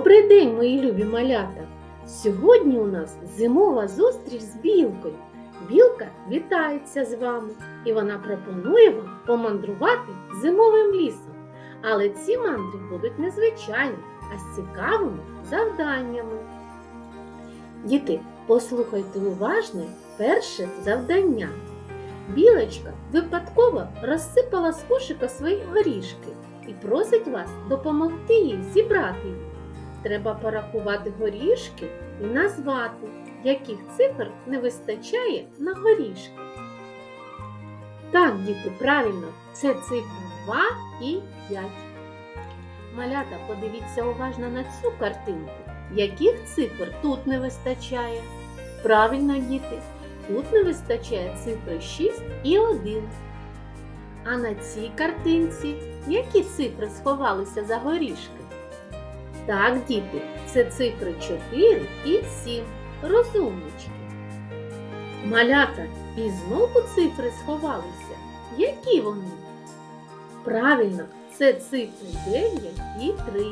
Добрий день, мої любі малята! Сьогодні у нас зимова зустріч з білкою. Білка вітається з вами і вона пропонує вам помандрувати зимовим лісом. Але ці мандри будуть незвичайні, а з цікавими завданнями. Діти, послухайте уважно перше завдання. Білочка випадково розсипала з кошика свої горішки і просить вас допомогти їй зібрати їх. Треба порахувати горішки і назвати, яких цифр не вистачає на горішки. Так, діти, правильно, це цифри 2 і 5. Малята, подивіться уважно на цю картинку. Яких цифр тут не вистачає? Правильно, діти, тут не вистачає цифри 6 і 1. А на цій картинці які цифри сховалися за горішки? Так, діти, це цифри 4 і 7. Розумнички. Малята, і знову цифри сховалися. Які вони? Правильно, це цифри 9 і 3.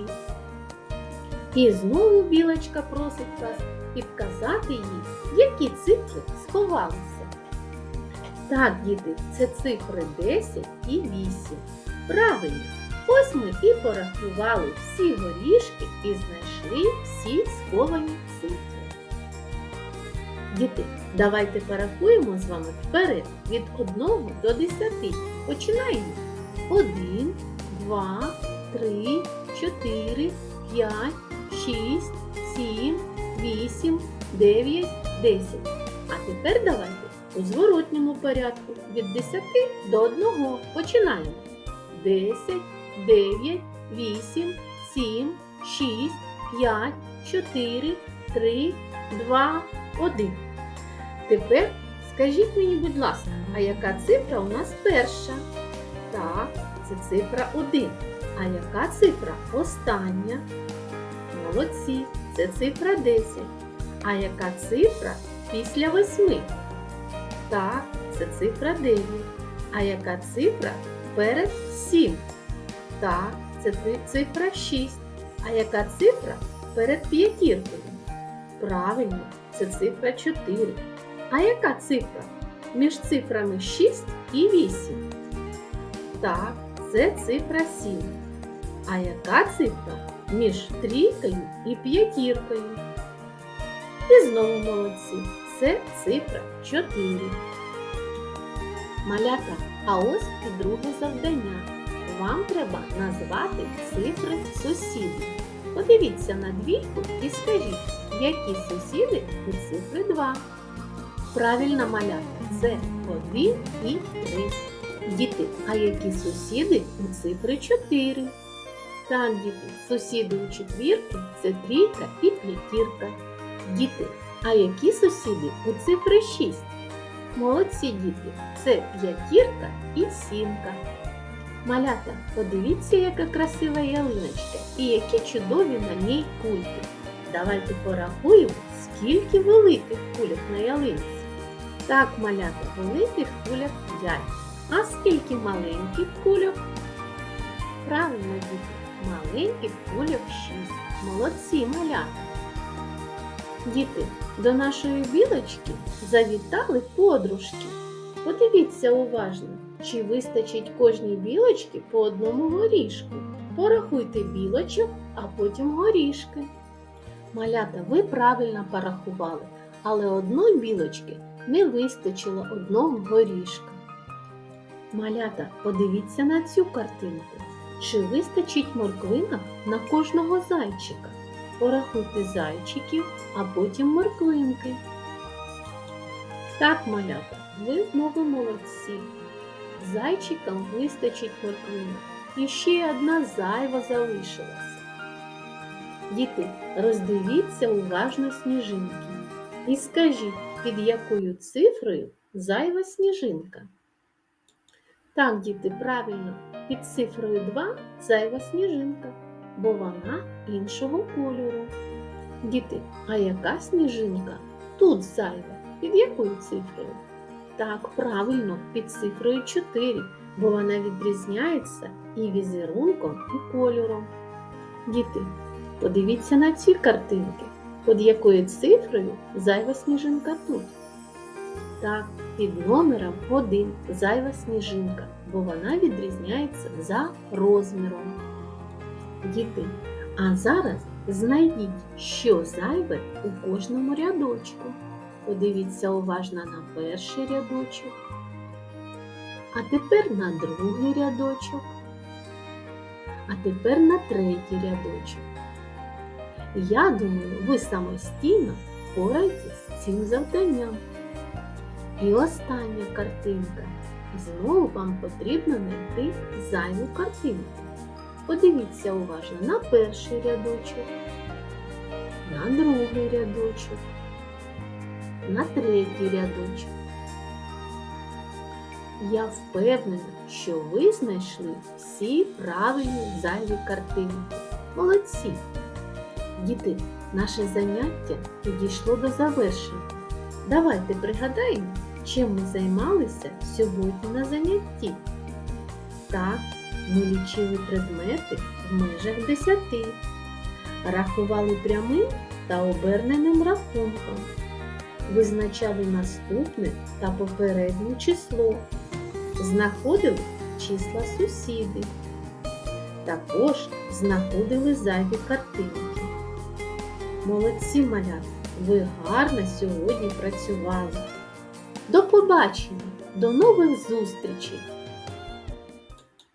І знову білочка просить вас підказати їй, які цифри сховалися. Так, діти, це цифри 10 і 8. Правильно, ось ми і порахували всі горішки і знайшли всі сховані цифри. Діти, давайте порахуємо з вами вперед від 1 до 10. Починаємо. 1, 2, 3, 4, 5, 6, 7, 8, 9, 10. А тепер давайте у зворотньому порядку від 10 до 1 починаємо. 10, 9, 8, 7, 6, 5, 4, 3, 2, 1. Тепер скажіть мені, будь ласка, а яка цифра у нас перша? Так, це цифра 1. А яка цифра остання? Молодці, це цифра 10. А яка цифра після 8? Так, це цифра 9. А яка цифра перед 7? Так, це цифра 6. А яка цифра перед п'ятіркою? Правильно, це цифра 4. А яка цифра між цифрами 6 і 8? Так, це цифра 7. А яка цифра між трійкою і п'ятіркою? І знову молодці. Це цифра 4. Малята, а ось і друге завдання. Вам треба назвати цифри сусідів. Подивіться на двійку і скажіть, які сусіди у цифри 2. Правильна малята це 1 і 3. Діти, а які сусіди у цифри 4? Так, діти, сусіди у четвірки це трійка і п'ятірка. Діти, а які сусіди у цифри 6? Молодці діти, це п'ятірка і сімка. Малята, подивіться, яка красива ялиночка і які чудові на ній кульки. Давайте порахуємо, скільки великих кульок на ялинці. Так, малята, великих кульок 5. А скільки маленьких кульок? Правильно, діти, маленьких кульок 6. Молодці, малята. Діти, до нашої білочки завітали подружки. Подивіться уважно, чи вистачить кожній білочці по одному горішку. Порахуйте білочок, а потім горішки. Малята, ви правильно порахували, але одної білочки не вистачило одного горішка. Малята, подивіться на цю картинку. Чи вистачить морквинок на кожного зайчика? Порахуйте зайчиків, а потім морквинки. Так, малята, ви знову молодці. Зайчикам вистачить морквинок. І ще одна зайва залишилася. Діти, роздивіться уважно сніжинки і скажіть, під якою цифрою зайва сніжинка. Так, діти, правильно, під цифрою 2 зайва сніжинка, бо вона іншого кольору. Діти, а яка сніжинка тут зайва? Під якою цифрою? Так, правильно, під цифрою 4, бо вона відрізняється і візерунком, і кольором. Діти, Подивіться на ці картинки, під якою цифрою зайва сніжинка тут. Так, під номером 1 зайва сніжинка, бо вона відрізняється за розміром. Діти, а зараз знайдіть, що зайве у кожному рядочку. Подивіться уважно на перший рядочок, а тепер на другий рядочок, а тепер на третій рядочок. Я думаю, ви самостійно впораєтесь з цим завданням. І остання картинка. Знову вам потрібно знайти зайву картинку. Подивіться уважно на перший рядочок, на другий рядочок, на третій рядочок. Я впевнена, що ви знайшли всі правильні зайві картинки. Молодці! Діти, наше заняття підійшло до завершення. Давайте пригадаємо, чим ми займалися сьогодні на занятті. Так, ми лічили предмети в межах десяти, рахували прямим та оберненим рахунком, визначали наступне та попереднє число, знаходили числа сусіди. Також знаходили зайві картинки. Молодці малята, ви гарно сьогодні працювали. До побачення, до нових зустрічей!